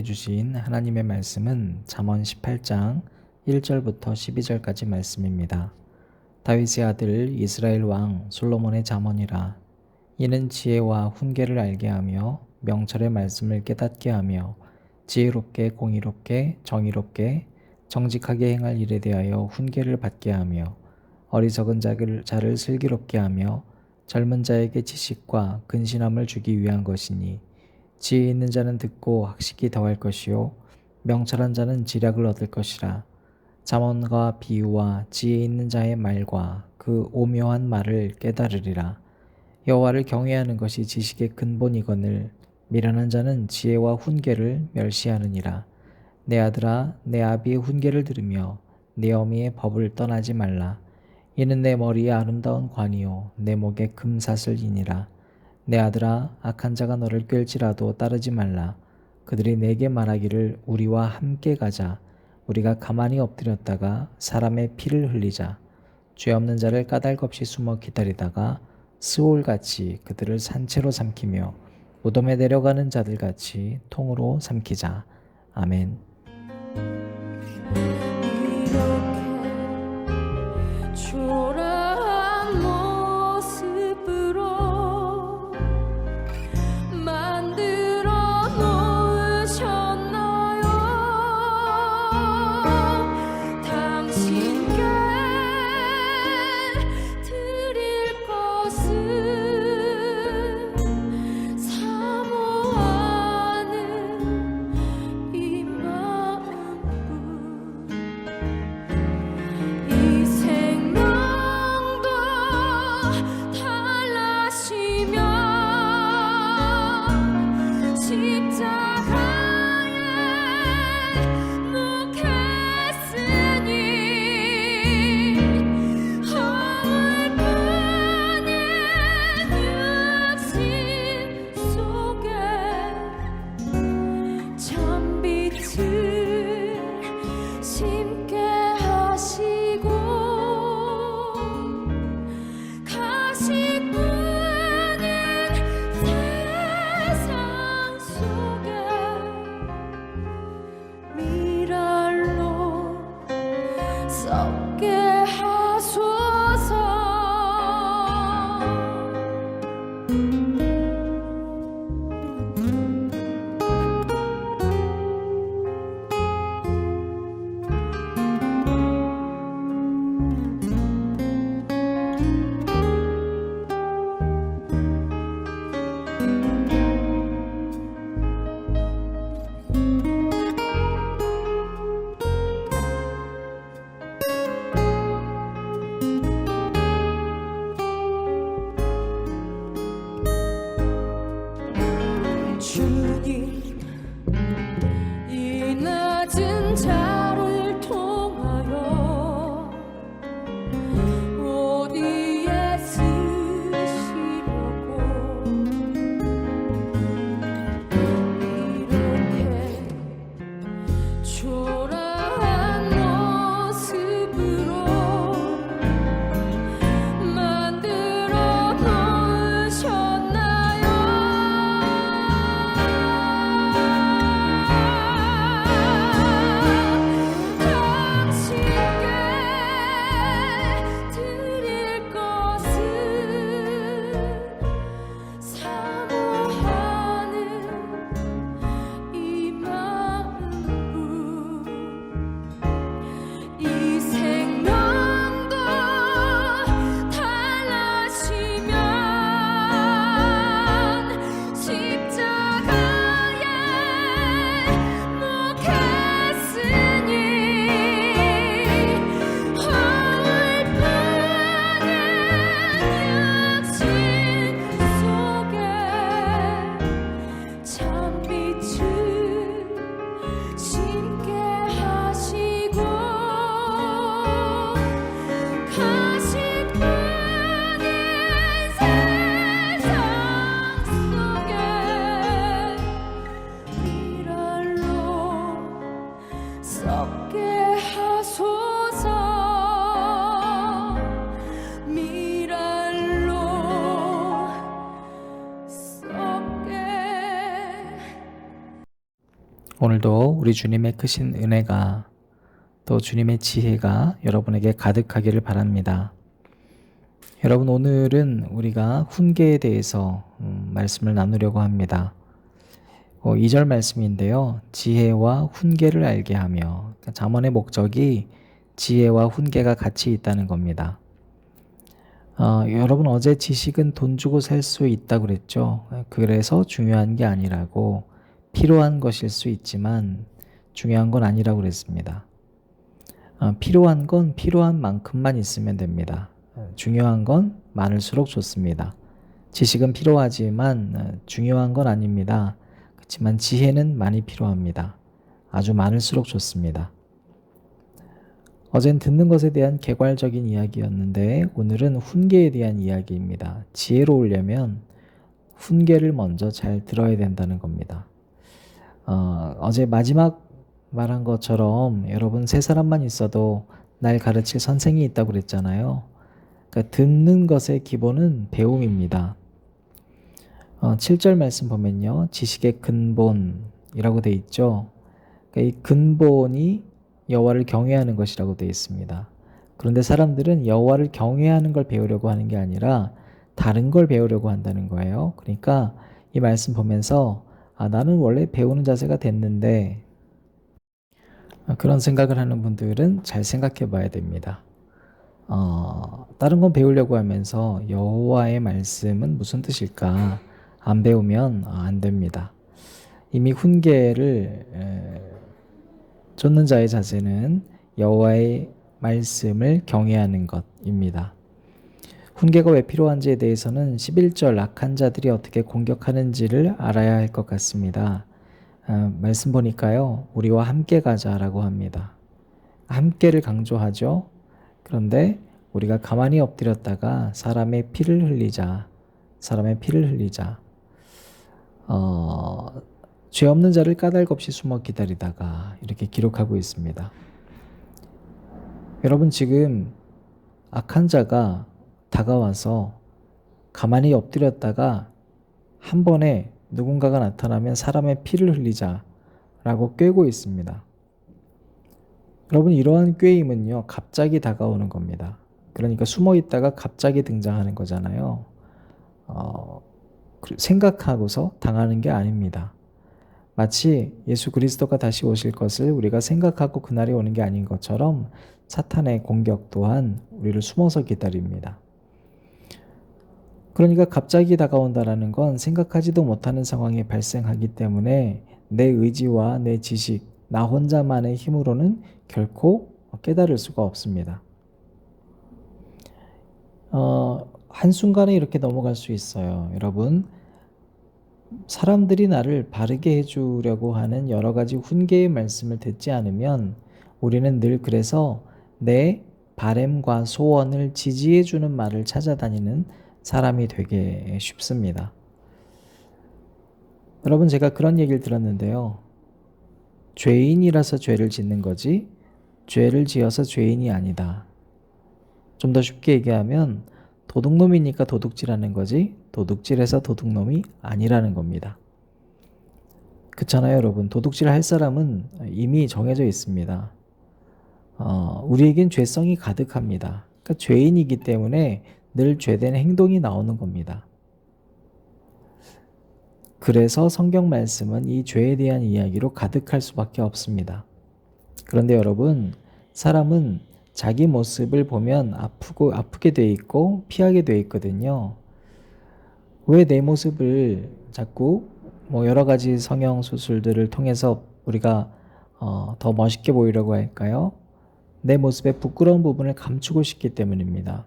우리에게 주신 하나님의 말씀은 잠언 18장 1절부터 12절까지 말씀입니다. 다윗의 아들 이스라엘 왕 솔로몬의 잠언이라 이는 지혜와 훈계를 알게 하며 명철의 말씀을 깨닫게 하며 지혜롭게 공의롭게 정의롭게 정직하게 행할 일에 대하여 훈계를 받게 하며 어리석은 자를, 슬기롭게 하며 젊은 자에게 지식과 근신함을 주기 위한 것이니 지혜 있는 자는 듣고 학식이 더할 것이요. 명철한 자는 지략을 얻을 것이라. 잠언과 비유와 지혜 있는 자의 말과 그 오묘한 말을 깨달으리라. 여호와를 경외하는 것이 지식의 근본이거늘 미련한 자는 지혜와 훈계를 멸시하느니라. 내 아들아 내 아비의 훈계를 들으며 내 어미의 법을 떠나지 말라. 이는 내 머리에 아름다운 관이요 내 목에 금사슬이니라 내 아들아 악한 자가 너를 꿰을지라도 따르지 말라. 그들이 내게 말하기를 우리와 함께 가자. 우리가 가만히 엎드렸다가 사람의 피를 흘리자. 죄 없는 자를 까닭 없이 숨어 기다리다가 스올같이 그들을 산채로 삼키며 무덤에 내려가는 자들 같이 통으로 삼키자. 아멘 Gül gibi 오늘도 우리 주님의 크신 은혜가 또 주님의 지혜가 여러분에게 가득하기를 바랍니다. 여러분 오늘은 우리가 훈계에 대해서 음, 말씀을 나누려고 합니다. 어, 2절 말씀인데요. 지혜와 훈계를 알게 하며 그러니까 잠언의 목적이 지혜와 훈계가 같이 있다는 겁니다. 어, 여러분 어제 지식은 돈 주고 살 수 있다고 그랬죠. 그래서 중요한 게 아니라고 필요한 것일 수 있지만 중요한 건 아니라고 그랬습니다. 어, 필요한 건 필요한 만큼만 있으면 됩니다. 어, 중요한 건 많을수록 좋습니다. 지식은 필요하지만 어, 중요한 건 아닙니다. 그렇지만 지혜는 많이 필요합니다. 아주 많을수록 좋습니다. 어젠 듣는 것에 대한 개괄적인 이야기였는데 오늘은 훈계에 대한 이야기입니다. 지혜로우려면 훈계를 먼저 잘 들어야 된다는 겁니다. 어, 어제 마지막 말한 것처럼 여러분 세 사람만 있어도 날 가르칠 선생이 있다고 그랬잖아요. 그러니까 듣는 것의 기본은 배움입니다. 어, 7절 말씀 보면요. 지식의 근본이라고 돼 있죠. 그러니까 이 근본이 여호와를 경외하는 것이라고 되어 있습니다. 그런데 사람들은 여호와를 경외하는 걸 배우려고 하는 게 아니라 다른 걸 배우려고 한다는 거예요. 그러니까 이 말씀 보면서 아, 나는 원래 배우는 자세가 됐는데 아, 그런 생각을 하는 분들은 잘 생각해 봐야 됩니다. 어, 다른 건 배우려고 하면서 여호와의 말씀은 무슨 뜻일까 안 배우면 아, 안 됩니다. 이미 훈계를 에, 쫓는 자의 자세는 여호와의 말씀을 경외하는 것입니다. 훈계가 왜 필요한지에 대해서는 11절 악한 자들이 어떻게 공격하는지를 알아야 할 것 같습니다. 아, 말씀 보니까요, 우리와 함께 가자라고 합니다. 함께를 강조하죠. 그런데 우리가 가만히 엎드렸다가 사람의 피를 흘리자, 사람의 피를 흘리자. 어, 죄 없는 자를 까닭 없이 숨어 기다리다가 이렇게 기록하고 있습니다. 여러분 지금 악한 자가 다가와서 가만히 엎드렸다가 한 번에 누군가가 나타나면 사람의 피를 흘리자 라고 꿰고 있습니다. 여러분 이러한 꿰임은요 갑자기 다가오는 겁니다. 그러니까 숨어 있다가 갑자기 등장하는 거잖아요. 어, 생각하고서 당하는 게 아닙니다. 마치 예수 그리스도가 다시 오실 것을 우리가 생각하고 그날이 오는 게 아닌 것처럼 사탄의 공격 또한 우리를 숨어서 기다립니다. 그러니까 갑자기 다가온다라는 건 생각하지도 못하는 상황이 발생하기 때문에 내 의지와 내 지식, 나 혼자만의 힘으로는 결코 깨달을 수가 없습니다. 어, 한순간에 이렇게 넘어갈 수 있어요. 여러분, 사람들이 나를 바르게 해주려고 하는 여러 가지 훈계의 말씀을 듣지 않으면 우리는 늘 그래서 내 바램과 소원을 지지해주는 말을 찾아다니는 사람이 되게 쉽습니다. 여러분, 제가 그런 얘기를 들었는데요. 죄인이라서 죄를 짓는 거지, 죄를 지어서 죄인이 아니다. 좀 더 쉽게 얘기하면, 도둑놈이니까 도둑질하는 거지, 도둑질해서 도둑놈이 아니라는 겁니다. 그렇잖아요, 여러분. 도둑질 할 사람은 이미 정해져 있습니다. 어, 우리에겐 죄성이 가득합니다. 그러니까 죄인이기 때문에 늘 죄된 행동이 나오는 겁니다. 그래서 성경 말씀은 이 죄에 대한 이야기로 가득할 수밖에 없습니다. 그런데 여러분, 사람은 자기 모습을 보면 아프고 아프게 돼 있고 피하게 돼 있거든요. 왜 내 모습을 자꾸 뭐 여러 가지 성형 수술들을 통해서 우리가 어, 더 멋있게 보이려고 할까요? 내 모습의 부끄러운 부분을 감추고 싶기 때문입니다.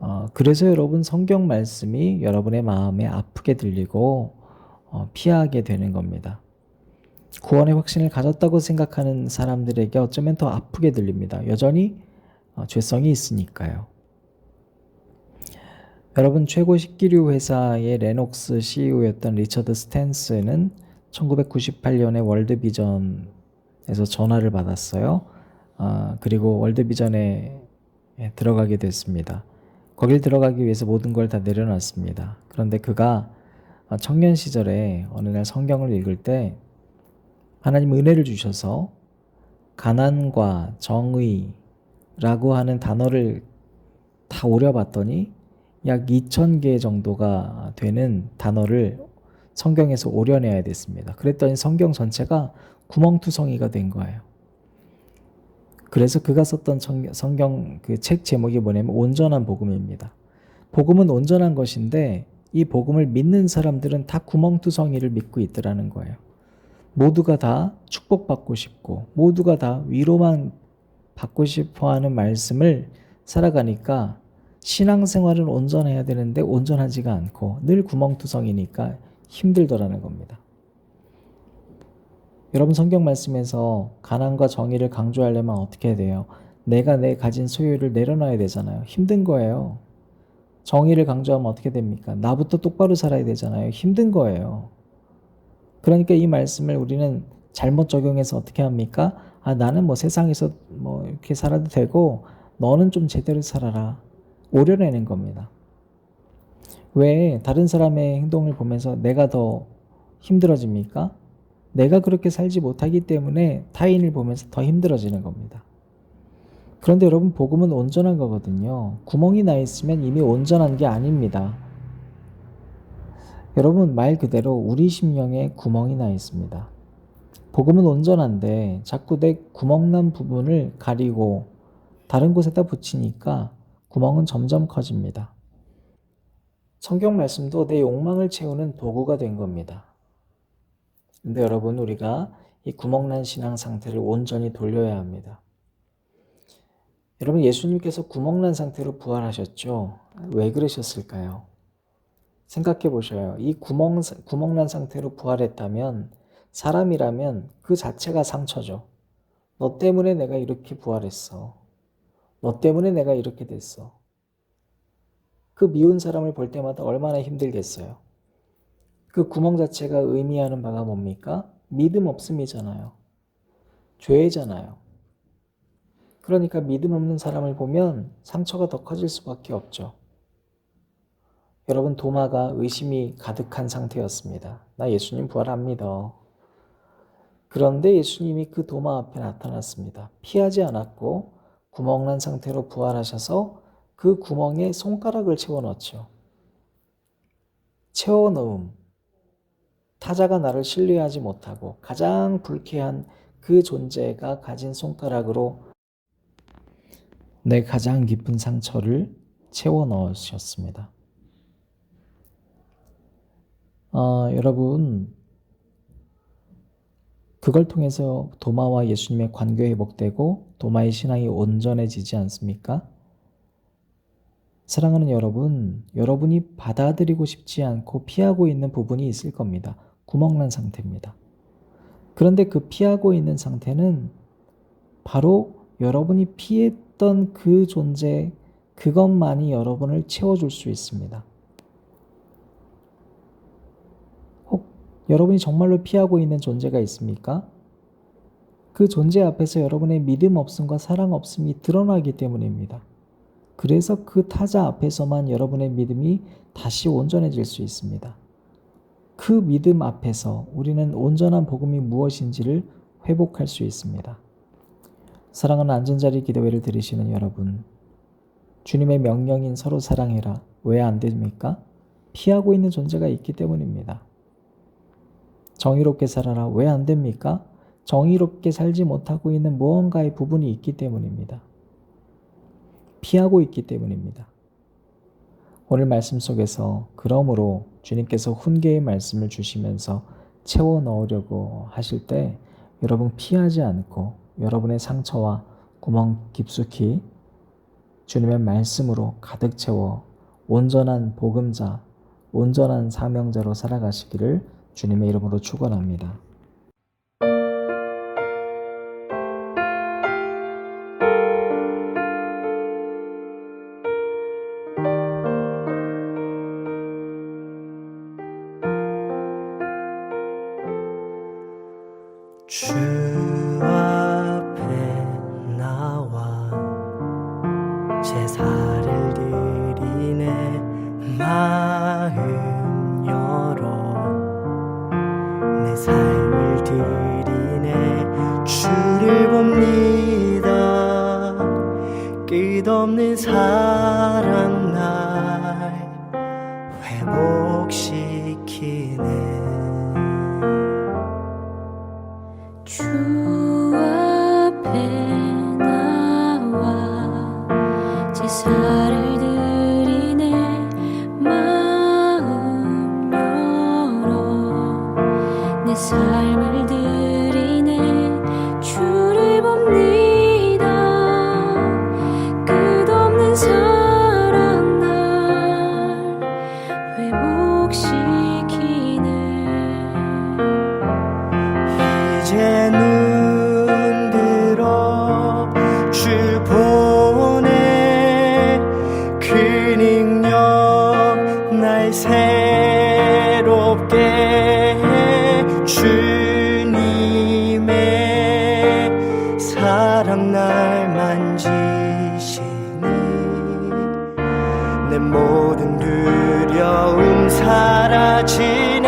어, 그래서 여러분 성경 말씀이 여러분의 마음에 아프게 들리고 어, 피하게 되는 겁니다. 구원의 확신을 가졌다고 생각하는 사람들에게 어쩌면 더 아프게 들립니다. 여전히 어, 죄성이 있으니까요. 여러분 최고 식기류 회사의 레녹스 CEO였던 리처드 스탠스는 1998년에 월드 비전에 에서 전화를 받았어요. 아, 그리고 월드비전에 예, 들어가게 됐습니다. 거길 들어가기 위해서 모든 걸 다 내려놨습니다. 그런데 그가 아, 청년 시절에 어느 날 성경을 읽을 때 하나님 은혜를 주셔서 가난과 정의라고 하는 단어를 다 오려봤더니 약 2,000개 정도가 되는 단어를 성경에서 오려내야 됐습니다. 그랬더니 성경 전체가 구멍투성이가 된 거예요. 그래서 그가 썼던 청- 성경 그 책 제목이 뭐냐면 온전한 복음입니다. 복음은 온전한 것인데 이 복음을 믿는 사람들은 다 구멍투성이를 믿고 있더라는 거예요. 모두가 다 축복받고 싶고 모두가 다 위로만 받고 싶어 하는 말씀을 살아가니까 신앙생활은 온전해야 되는데 온전하지가 않고 늘 구멍투성이니까 힘들더라는 겁니다. 여러분 성경 말씀에서 가난과 정의를 강조하려면 어떻게 해야 돼요? 내가 내 가진 소유를 내려놔야 되잖아요. 힘든 거예요. 정의를 강조하면 어떻게 됩니까? 나부터 똑바로 살아야 되잖아요. 힘든 거예요. 그러니까 이 말씀을 우리는 잘못 적용해서 어떻게 합니까? 아, 나는 뭐 세상에서 뭐 이렇게 살아도 되고 너는 좀 제대로 살아라. 오려내는 겁니다. 왜 다른 사람의 행동을 보면서 내가 더 힘들어집니까? 내가 그렇게 살지 못하기 때문에 타인을 보면서 더 힘들어지는 겁니다. 그런데 여러분, 복음은 온전한 거거든요. 구멍이 나 있으면 이미 온전한 게 아닙니다. 여러분, 말 그대로 우리 심령에 구멍이 나 있습니다. 복음은 온전한데 자꾸 내 구멍난 부분을 가리고 다른 곳에다 붙이니까 구멍은 점점 커집니다. 성경 말씀도 내 욕망을 채우는 도구가 된 겁니다. 근데 여러분, 우리가 이 구멍난 신앙 상태를 온전히 돌려야 합니다. 여러분, 예수님께서 구멍난 상태로 부활하셨죠? 왜 그러셨을까요? 생각해 보셔요. 이 구멍, 구멍난 상태로 부활했다면, 사람이라면 그 자체가 상처죠. 너 때문에 내가 이렇게 부활했어. 너 때문에 내가 이렇게 됐어. 그 미운 사람을 볼 때마다 얼마나 힘들겠어요. 그 구멍 자체가 의미하는 바가 뭡니까? 믿음 없음이잖아요. 죄잖아요. 그러니까 믿음 없는 사람을 보면 상처가 더 커질 수밖에 없죠. 여러분, 도마가 의심이 가득한 상태였습니다. 나 예수님 부활 안 믿어. 그런데 예수님이 그 도마 앞에 나타났습니다. 피하지 않았고 구멍난 상태로 부활하셔서 그 구멍에 손가락을 채워 넣죠. 채워 넣음. 타자가 나를 신뢰하지 못하고 가장 불쾌한 그 존재가 가진 손가락으로 내 가장 깊은 상처를 채워 넣으셨습니다. 어, 여러분, 그걸 통해서 도마와 예수님의 관계 회복되고 도마의 신앙이 온전해지지 않습니까? 사랑하는 여러분, 여러분이 받아들이고 싶지 않고 피하고 있는 부분이 있을 겁니다. 구멍난 상태입니다. 그런데 그 피하고 있는 상태는 바로 여러분이 피했던 그 존재, 그것만이 여러분을 채워줄 수 있습니다. 혹 여러분이 정말로 피하고 있는 존재가 있습니까? 그 존재 앞에서 여러분의 믿음 없음과 사랑 없음이 드러나기 때문입니다. 그래서 그 타자 앞에서만 여러분의 믿음이 다시 온전해질 수 있습니다. 그 믿음 앞에서 우리는 온전한 복음이 무엇인지를 회복할 수 있습니다. 사랑하는 안전자리 기도회를 들으시는 여러분, 주님의 명령인 서로 사랑해라. 왜 안 됩니까? 피하고 있는 존재가 있기 때문입니다. 정의롭게 살아라. 왜 안 됩니까? 정의롭게 살지 못하고 있는 무언가의 부분이 있기 때문입니다. 피하고 있기 때문입니다. 오늘 말씀 속에서 그러므로 주님께서 훈계의 말씀을 주시면서 채워 넣으려고 하실 때 여러분 피하지 않고 여러분의 상처와 구멍 깊숙이 주님의 말씀으로 가득 채워 온전한 복음자, 온전한 사명자로 살아가시기를 주님의 이름으로 축원합니다. 주 앞에 나와 제사를 드리네 마음 열어 내 삶을 드리네 주를 봅니다. 끝없는 삶 사람 날 만지시니 내 모든 두려움 사라지니